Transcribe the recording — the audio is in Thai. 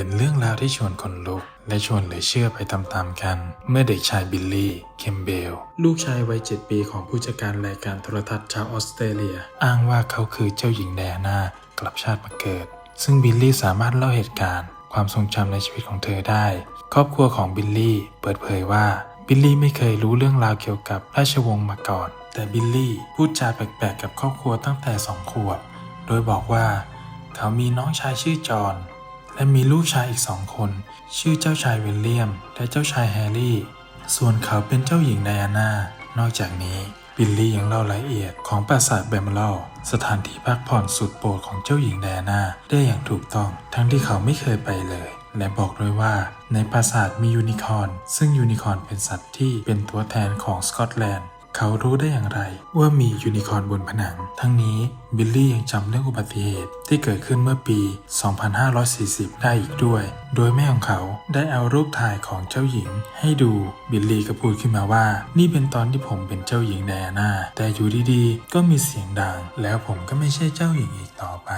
เป็นเรื่องราวที่ชวนคนลุก และชวนเหลือเชื่อไปตามๆกัน เมื่อเด็กชายบิลลี่ เคมเบล ลูกชายวัยเจ็ดปีของผู้จัดการรายการโทรทัศน์ชาวออสเตรเลีย อ้างว่าเขาคือเจ้าหญิงไดอาน่ากลับชาติมาเกิด ซึ่งบิลลี่สามารถเล่าเหตุการณ์ ความทรงจำในชีวิตของเธอได้ ครอบครัวของบิลลี่ เปิดเผยว่าบิลลี่ไม่เคยรู้เรื่องราวเกี่ยวกับราชวงศ์มาก่อน แต่บิลลี่พูดจาแปลกๆกับครอบครัวตั้งแต่สองขวบ โดยบอกว่า เขามีน้องชายชื่อจอห์น และมีลูกชายอีกสองคน ชื่อเจ้าชายวิลเลียม และเจ้าชายแฮร์รี่ ส่วนเขาเป็นเจ้าหญิงไดอาน่า นอกจากนี้บิลลี่ยังเล่ารายละเอียดของปราสาทแบมเบลสถานที่พักผ่อนสุดโปรดของเจ้าหญิงไดอาน่าได้อย่างถูกต้องทั้งที่เขาไม่เคยไปเลย และบอกด้วยว่า ในปราสาทมียูนิคอร์นซึ่งยูนิคอร์นเป็นสัตว์ที่เป็นตัวแทนของสกอตแลนด์ เขารู้ได้อย่างไรว่ามียูนิคอร์นบนผนัง ทั้งนี้บิลลี่ยังจำเรื่องอุบัติเหตุที่เกิดขึ้นเมื่อปี 2540 ได้อีกด้วย โดยแม่ของเขาได้เอารูปถ่ายของเจ้าหญิง ให้ดู บิลลี่ก็พูดขึ้นมาว่า นี่เป็นตอนที่ผมเป็นเจ้าหญิงไดอาน่า แต่อยู่ดีๆ ก็มีเสียงดัง แล้วผมก็ไม่ใช่เจ้าหญิงอีกต่อไป